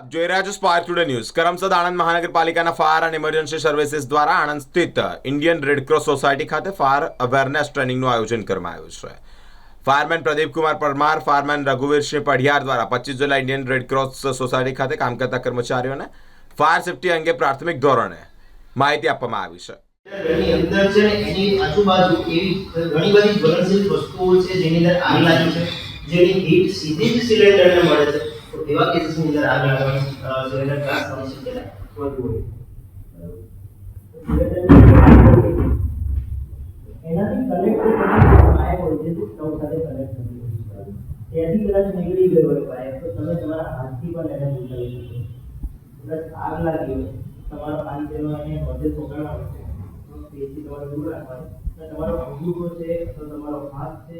આપ જોઈ રહ્યા છો Spark Today News Karamsad Anand મહાનગરપાલિકાના ફાયર અને ઇમરજન્સી સર્વિસીસ દ્વારા આણંદ સ્થિત ઇન્ડિયન રેડક્રોસ સોસાયટી ખાતે ફાયર અવેરનેસ ટ્રેનિંગનું આયોજન કરવામાં આવ્યું છે. ફાયરમેન પ્રદીપકુમાર પરમાર, ફાયરમેન રઘુવીરસિંહ પઢિયાર દ્વારા પચીસ જુલાઈ ઇન્ડિયન રેડક્રોસ સોસાયટી ખાતે કામ કરતા કર્મચારીઓને ફાયર સેફટી અંગે પ્રાથમિક ધોરણે માહિતી આપવામાં આવી છે. ઘરની અંદર છે એની આજુબાજુ એવી ઘણી બધી જ્વલનશીલ વસ્તુઓ છે જેની અંદર આગ લાગી છે. જેની હીટ સીધી જ સિલિન્ડરને મળે છે. તો એવા કેસીસની અંદર આગ લાગવાની અ, સિલિન્ડર બ્લાસ્ટ થવાની શક્યતા વધુ હોય એનાથી કનેક્ટ પાઇપ હોય છે જે સ્ટવ સાથે કનેક્ટ થતી હોય છે ત્યાંથી કદાચ નીકળી ગયો હોય પાઇપ તો તમે તમારા હાથથી પણ એને બુઝાવી શકો કદાચ આગ લાગી હોય તમારો હાથ તેનો એને બધે પકડવાનો છે તો તેથી તમારે દૂર રાખવાનો અને તમારો અંગૂઠો છે અથવા તમારો હાથ છે